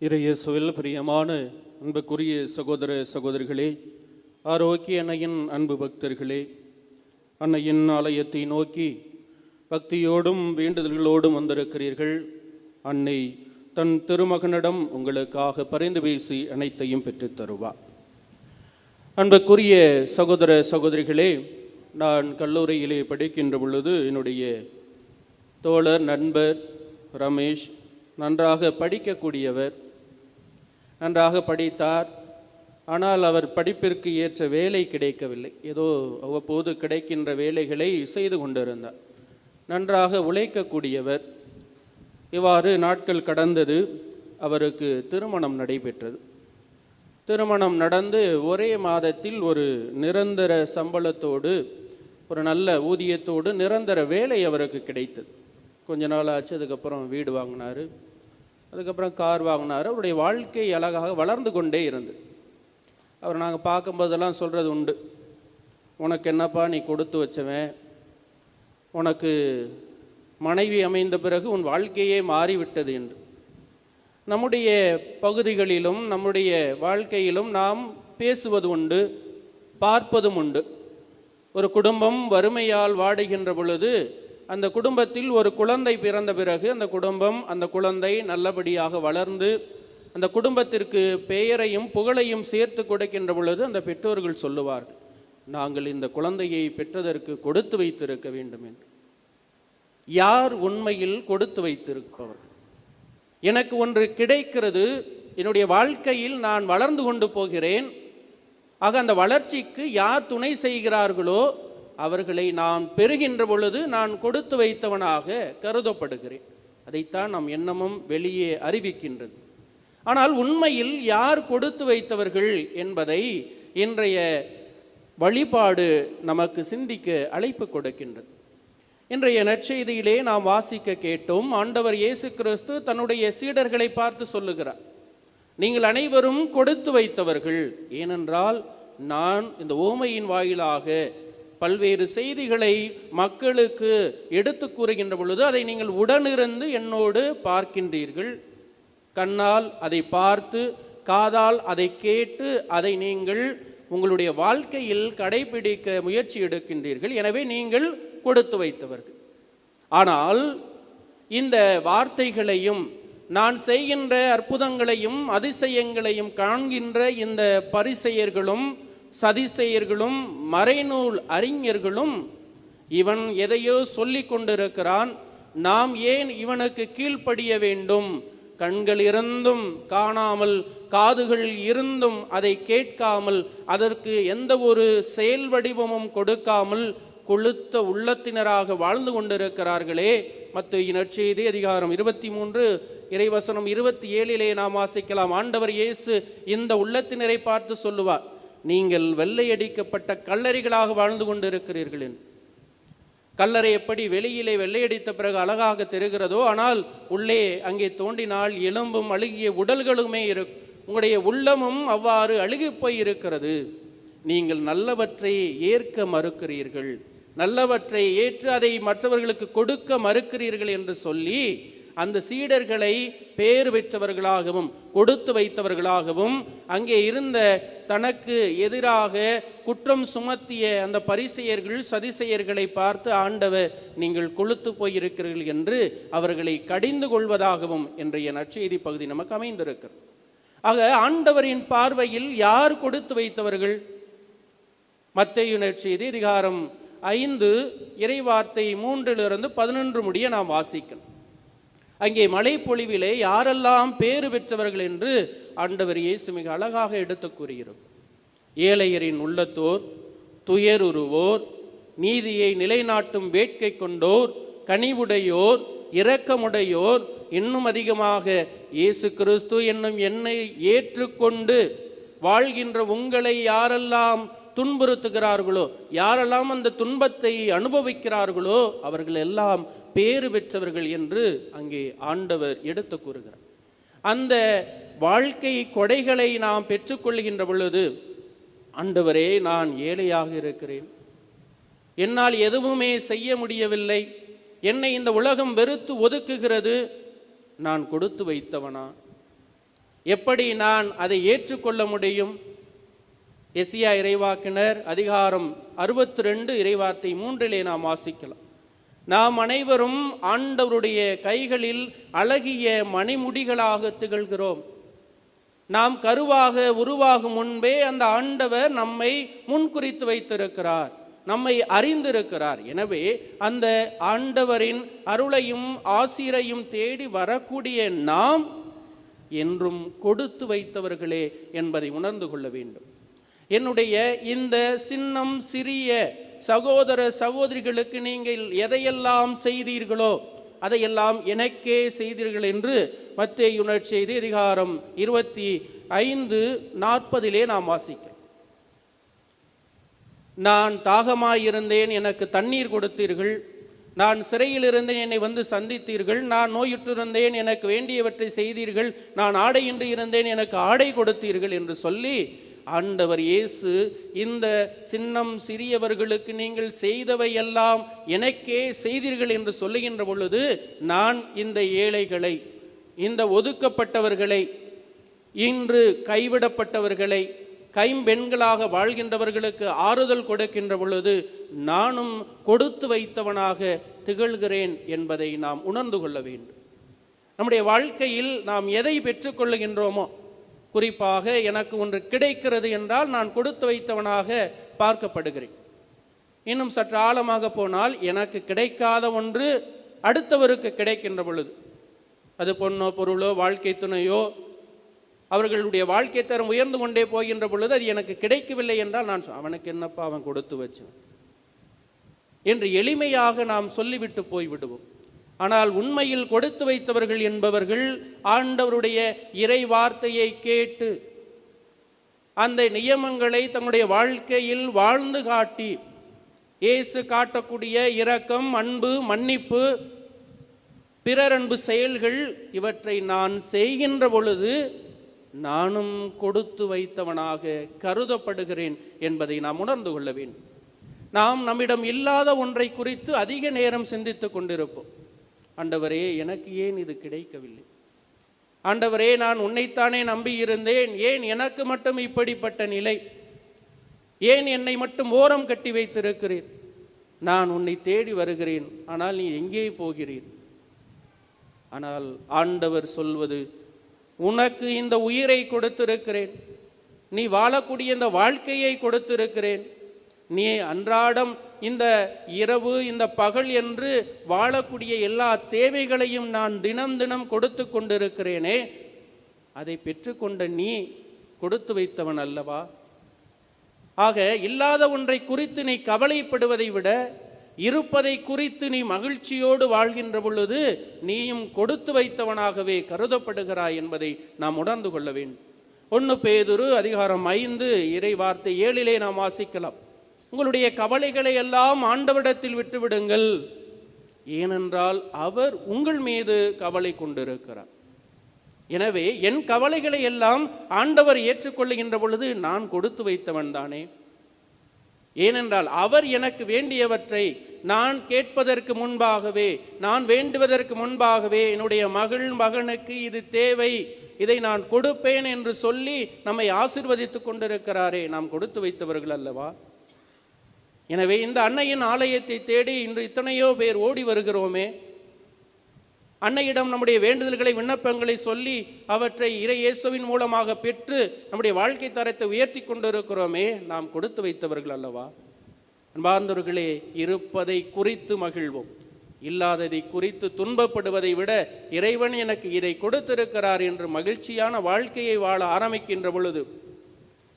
இறையேசுவில் பிரியமான அன்புக்குரிய சகோதர சகோதரிகளே ஆரோக்கிய அன்னையின் அன்பு பக்தர்களே அன்னையின் ஆலயத்தை நோக்கி பக்தியோடும் வேண்டுதல்களோடும் வந்திருக்கிறீர்கள். அன்னை தன் திருமகனிடம் உங்களுக்காக பரிந்து பேசி அனைத்தையும் பெற்றுத் தருவார் அன்புக்குரிய சகோதர சகோதரிகளே நான் கல்லூரியிலே படிக்கின்ற பொழுது என்னுடைய தோழர் நண்பர் ரமேஷ் நன்றாக படிக்கக்கூடியவர் நன்றாக படித்தார். ஆனால் அவர் படிப்பிற்கு ஏற்ற வேலை கிடைக்கவில்லை. ஏதோ அவ்வப்போது கிடைக்கின்ற வேலைகளை செய்து கொண்டிருந்தார். நன்றாக உழைக்கக்கூடியவர். இவ்வாறு நாட்கள் கடந்தது அவருக்கு திருமணம் நடைபெற்றது. திருமணம் நடந்து ஒரே மாதத்தில் ஒரு நிரந்தர சம்பளத்தோடு ஒரு நல்ல ஊதியத்தோடு நிரந்தர வேலை அவருக்கு கிடைத்தது. கொஞ்ச நாள் ஆச்சு அதுக்கப்புறம் வீடு வாங்கினார். அதுக்கப்புறம் கார் வாங்கினார். அவருடைய வாழ்க்கை அழகாக வளர்ந்து கொண்டே இருந்து. அவர் நாங்கள் பார்க்கும்போதெல்லாம் சொல்கிறது உண்டு. உனக்கு என்னப்பா நீ கொடுத்து வச்சவன்? உனக்கு மனைவி அமைந்த பிறகு உன் வாழ்க்கையே மாறிவிட்டது என்று. நம்முடைய பகுதிகளிலும் நம்முடைய வாழ்க்கையிலும் நாம் பேசுவது உண்டு பார்ப்பதும் உண்டு. ஒரு குடும்பம் வறுமையால் வாடுகின்ற பொழுது அந்த குடும்பத்தில் ஒரு குழந்தை பிறந்த பிறகு அந்த குடும்பம் அந்த குழந்தை நல்லபடியாக வளர்ந்து அந்த குடும்பத்திற்கு பெயரையும் புகழையும் சேர்த்து கொடுக்கின்ற பொழுது அந்த பெற்றோர்கள் சொல்லுவார்கள் நாங்கள் இந்த குழந்தையை பெற்றதற்கு கொடுத்து வைத்திருக்க வேண்டும் என்று. யார் உண்மையில் கொடுத்து வைத்திருப்பவர்? எனக்கு ஒன்று கிடைக்கிறது என்னுடைய வாழ்க்கையில் நான் வளர்ந்து கொண்டு போகிறேன் ஆக அந்த வளர்ச்சிக்கு யார் துணை செய்கிறார்களோ அவர்களை நான் பெறுகின்ற பொழுது நான் கொடுத்து வைத்தவனாக கருதப்படுகிறேன். அதைத்தான் நம் எண்ணமும் வெளியே அறிவிக்கின்றது. ஆனால் உண்மையில் யார் கொடுத்து வைத்தவர்கள் என்பதை இன்றைய வழிபாடு நமக்கு சிந்திக்க அழைப்பு கொடுக்கின்றது. இன்றைய நற்செய்தியிலே நாம் வாசிக்க கேட்டோம் ஆண்டவர் இயேசு கிறிஸ்து தன்னுடைய சீடர்களை பார்த்து சொல்லுகிறார் நீங்கள் அனைவரும் கொடுத்து வைத்தவர்கள் ஏனென்றால் நான் இந்த ஓமையின் வாயிலாக பல்வேறு செய்திகளை மக்களுக்கு எடுத்து கூறுகின்ற பொழுது அதை நீங்கள் உடனிருந்து என்னோடு பார்க்கின்றீர்கள். கண்ணால் அதை பார்த்து காதால் அதை கேட்டு அதை நீங்கள் உங்களுடைய வாழ்க்கையில் கடைபிடிக்க முயற்சி எடுக்கின்றீர்கள். எனவே நீங்கள் கொடுத்து வைத்தவர்கள். ஆனால் இந்த வார்த்தைகளையும் நான் செய்கின்ற அற்புதங்களையும் அதிசயங்களையும் காண்கின்ற இந்த பரிசெயர்களும் சதிசெயர்களும் மறைநூல் அறிஞர்களும் இவன் எதையோ சொல்லி கொண்டிருக்கிறான். நாம் ஏன் இவனுக்கு கீழ்ப்படிய வேண்டும்? கண்கள் இருந்தும் காணாமல் காதுகள் இருந்தும் அதை கேட்காமல் அதற்கு எந்த ஒரு செயல் வடிவமும் கொடுக்காமல் கொளுத்த உள்ளத்தினராக வாழ்ந்து கொண்டிருக்கிறார்களே. மற்ற நற்செய்தி அதிகாரம் இருபத்தி மூன்று இறைவசனம் இருபத்தி ஏழிலே நாம் வாசிக்கலாம். ஆண்டவர் இயேசு இந்த உள்ளத்தினரை பார்த்து சொல்லுவார். நீங்கள் வெள்ளையடிக்கப்பட்ட கல்லறைகளாக வாழ்ந்து கொண்டிருக்கிறீர்கள் கல்லறை எப்படி வெளியிலே வெள்ளையடித்த பிறகு அழகாக தெரிகிறதோ ஆனால் உள்ளே அங்கே தோண்டினால் எலும்பும் அழுகிய உடல்களுமே இருக்கும் உங்களுடைய உள்ளமும் அவ்வாறு அழுகி போய் இருக்கிறது நீங்கள் நல்லவற்றை ஏற்க மறுக்கிறீர்கள். நல்லவற்றை ஏற்று அதை மற்றவர்களுக்கு கொடுக்க மறுக்கிறீர்கள் என்று சொல்லி அந்த சீடர்களை பேறு பெற்றவர்களாகவும் கொடுத்து வைத்தவர்களாகவும் அங்கே இருந்த தனக்கு எதிராக குற்றம் சுமத்திய அந்த பரிசெயர்கள் சதிசெயர்களை பார்த்து ஆண்டவர் நீங்கள் கொளுத்து போயிருக்கிறீர்கள் என்று அவர்களை கடிந்து கொள்வதாகவும் இன்றைய நற்செய்தி பகுதி நமக்கு அமைந்திருக்கிறது. ஆக ஆண்டவரின் பார்வையில் யார் கொடுத்து வைத்தவர்கள்? மத்தையு நற்செய்தி அதிகாரம் ஐந்து இறைவார்த்தை மூன்றிலிருந்து பதினொன்று முடிய நாம் வாசிக்கணும் அங்கே மலைப்பொழிவிலே யாரெல்லாம் பேறு பெற்றவர்கள் என்று ஆண்டவர் இயேசு மிக அழகாக எடுத்து கூறுகிறோம் ஏழையரின் உள்ளத்தோர் துயருருவோர் நீதியை நிலைநாட்டும் வேட்கை கொண்டோர் கனிவுடையோர் இரக்கமுடையோர் இன்னும் அதிகமாக இயேசு கிறிஸ்து என்னும் என்னை ஏற்றுக்கொண்டு வாழ்கின்ற உங்களை யாரெல்லாம் துன்புறுத்துகிறார்களோ யாரெல்லாம் அந்த துன்பத்தை அனுபவிக்கிறார்களோ அவர்கள் எல்லாம் பேறு பெற்றவர்கள் என்று அங்கே ஆண்டவர் எடுத்து கூறுகிறார். அந்த வாழ்க்கை கொடைகளை நாம் பெற்றுக்கொள்கின்ற பொழுது ஆண்டவரே நான் ஏழையாக இருக்கிறேன். என்னால் எதுவுமே செய்ய முடியவில்லை. என்னை இந்த உலகம் வெறுத்து ஒதுக்குகிறது. நான் கொடுத்து வைத்தவனா? எப்படி நான் அதை ஏற்றுக்கொள்ள முடியும்? எசியா இறைவாக்கினர் அதிகாரம் அறுபத்தி ரெண்டு இறைவார்த்தை மூன்றிலே நாம் வாசிக்கலாம். நாம் அனைவரும் ஆண்டவருடைய கைகளில் அழகிய மணிமுடிகளாக திகழ்கிறோம். நாம் கருவாக உருவாகும் முன்பே அந்த ஆண்டவர் நம்மை முன்குறித்து வைத்திருக்கிறார் நம்மை அறிந்திருக்கிறார். எனவே அந்த ஆண்டவரின் அருளையும் ஆசிரையும் தேடி வரக்கூடிய நாம் என்றும் கொடுத்து வைத்தவர்களே என்பதை உணர்ந்து கொள்ள வேண்டும். என்னுடைய இந்த சின்னம் சிறிய சகோதர சகோதரிகளுக்கு நீங்கள் எதையெல்லாம் செய்தீர்களோ அதையெல்லாம் எனக்கே செய்தீர்கள் என்று மத்திய உணர்ச்செய்தி அதிகாரம் இருபத்தி ஐந்து நாற்பதிலே நாம் வாசிக்கிறோம். நான் தாகமாயிருந்தேன் எனக்கு தண்ணீர் கொடுத்தீர்கள். நான் சிறையில் இருந்தேன் என்னை வந்து சந்தித்தீர்கள். நான் நோயுற்றிருந்தேன் எனக்கு வேண்டியவற்றை செய்தீர்கள். நான் ஆடையின்றி இருந்தேன் எனக்கு ஆடை கொடுத்தீர்கள் என்று சொல்லி ஆண்டவர் இயேசு இந்த சின்னம் சிறியவர்களுக்கு நீங்கள் செய்தவையெல்லாம் எனக்கே செய்தீர்கள் என்று சொல்லுகின்ற பொழுது நான் இந்த ஏழைகளை இந்த ஒதுக்கப்பட்டவர்களை இன்று கைவிடப்பட்டவர்களை கைம்பெண்களாக வாழ்கின்றவர்களுக்கு ஆறுதல் கொடுக்கின்ற பொழுது நானும் கொடுத்து வைத்தவனாக திகழ்கிறேன் என்பதை நாம் உணர்ந்து கொள்ள வேண்டும். நம்முடைய வாழ்க்கையில் நாம் எதை பெற்றுக்கொள்ளுகின்றோமோ குறிப்பாக எனக்கு ஒன்று கிடைக்கிறது என்றால் நான் கொடுத்து வைத்தவனாக பார்க்கப்படுகிறேன். இன்னும் சற்று ஆழமாக போனால் எனக்கு கிடைக்காத ஒன்று அடுத்தவருக்கு கிடைக்கின்ற பொழுது அது பொண்ணோ பொருளோ வாழ்க்கை துணையோ அவர்களுடைய வாழ்க்கை தரம் உயர்ந்து கொண்டே போகின்ற பொழுது அது எனக்கு கிடைக்கவில்லை என்றால் நான் அவனுக்கு என்னப்பா அவன் கொடுத்து வச்சான் என்று எளிமையாக நாம் சொல்லிவிட்டு போய்விடுவோம். ஆனால் உண்மையில் கொடுத்து வைத்தவர்கள் என்பவர்கள் ஆண்டவருடைய இறை வார்த்தையை கேட்டு அந்த நியமங்களை தங்களுடைய வாழ்க்கையில் வாழ்ந்து காட்டி இயேசு காட்டக்கூடிய இரக்கம் அன்பு மன்னிப்பு பிறர் அன்பு செயல்கள் இவற்றை நான் செய்கின்ற பொழுது நானும் கொடுத்து வைத்தவனாக கருதப்படுகிறேன் என்பதை நாம் உணர்ந்து கொள்ள வேண்டும். நாம் நம்மிடம் இல்லாத ஒன்றை குறித்து அதிக நேரம் சிந்தித்துக் கொண்டிருப்போம். ஆண்டவரே எனக்கு ஏன் இது கிடைக்கவில்லை? ஆண்டவரே நான் உன்னைத்தானே நம்பியிருந்தேன். ஏன் எனக்கு மட்டும் இப்படிப்பட்ட நிலை? ஏன் என்னை மட்டும் ஓரம் கட்டி வைத்திருக்கிறீர்? நான் உன்னை தேடி வருகிறேன். ஆனால் நீ எங்கே போகிறீர்? ஆனால் ஆண்டவர் சொல்வது உனக்கு இந்த உயிரை கொடுத்திருக்கிறேன். நீ வாழக்கூடிய இந்த வாழ்க்கையை கொடுத்திருக்கிறேன். நீ அன்றாடம் இந்த இரவு இந்த பகல் என்று வாழக்கூடிய எல்லா தேவைகளையும் நான் தினம் தினம் கொடுத்து கொண்டிருக்கிறேனே அதை பெற்றுக்கொண்ட நீ கொடுத்து வைத்தவன் அல்லவா? ஆக இல்லாத ஒன்றை குறித்து நீ கவலைப்படுவதை விட இருப்பதை குறித்து நீ மகிழ்ச்சியோடு வாழ்கின்ற பொழுது நீயும் கொடுத்து வைத்தவனாகவே கருதப்படுகிறாய் என்பதை நாம் உணர்ந்து கொள்ள வேண்டும். ஒன்று பேதுரு அதிகாரம் ஐந்து இறை வார்த்தை ஏழிலே நாம் வாசிக்கலாம். உங்களுடைய கவலைகளை எல்லாம் ஆண்டவிடத்தில் விட்டுவிடுங்கள். ஏனென்றால் அவர் உங்கள் மீது கவலை கொண்டிருக்கிறார். எனவே என் கவலைகளை எல்லாம் ஆண்டவர் ஏற்றுக்கொள்ளுகின்ற பொழுது நான் கொடுத்து வைத்தவன் தானே. ஏனென்றால் அவர் எனக்கு வேண்டியவற்றை நான் கேட்பதற்கு முன்பாகவே நான் வேண்டுவதற்கு முன்பாகவே என்னுடைய மகள் மகனுக்கு இது தேவை. இதை நான் கொடுப்பேன் என்று சொல்லி நம்மை ஆசிர்வதித்துக் கொண்டிருக்கிறாரே. நாம் கொடுத்து வைத்தவர்கள் அல்லவா? எனவே இந்த அன்னையின் ஆலயத்தை தேடி இன்று இத்தனையோ பேர் ஓடி வருகிறோமே. அன்னையிடம் நம்முடைய வேண்டுதல்களை விண்ணப்பங்களை சொல்லி அவற்றை இறை இயேசுவின் மூலமாக பெற்று நம்முடைய வாழ்க்கை தரத்தை உயர்த்தி கொண்டிருக்கிறோமே. நாம் கொடுத்து வைத்தவர்கள் அல்லவா? அன்பார்ந்தவர்களே இருப்பதை குறித்து மகிழ்வோம். இல்லாததை குறித்து துன்பப்படுவதை விட இறைவன் எனக்கு இதை கொடுத்திருக்கிறார் என்று மகிழ்ச்சியான வாழ்க்கையை வாழ ஆரம்பிக்கின்ற பொழுது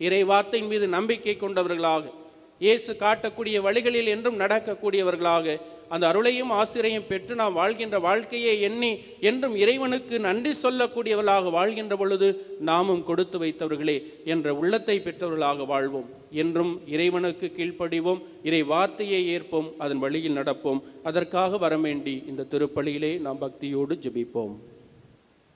இறை வார்த்தையின் மீது நம்பிக்கை கொண்டவர்களாக இயேசு காட்டக்கூடிய வழிகளில் என்றும் நடக்கக்கூடியவர்களாக அந்த அருளையும் ஆசிரையும் பெற்று நாம் வாழ்கின்ற வாழ்க்கையை எண்ணி என்றும் இறைவனுக்கு நன்றி சொல்லக்கூடியவர்களாக வாழ்கின்ற பொழுது நாமும் கொடுத்து வைத்தவர்களே என்ற உள்ளத்தை பெற்றவர்களாக வாழ்வோம். என்றும் இறைவனுக்கு கீழ்ப்படிவோம் இறை வார்த்தையை ஏற்போம் அதன் வழியில் நடப்போம். அதற்காக வரவேண்டி இந்த திருப்பலியிலே நாம் பக்தியோடு ஜெபிப்போம்.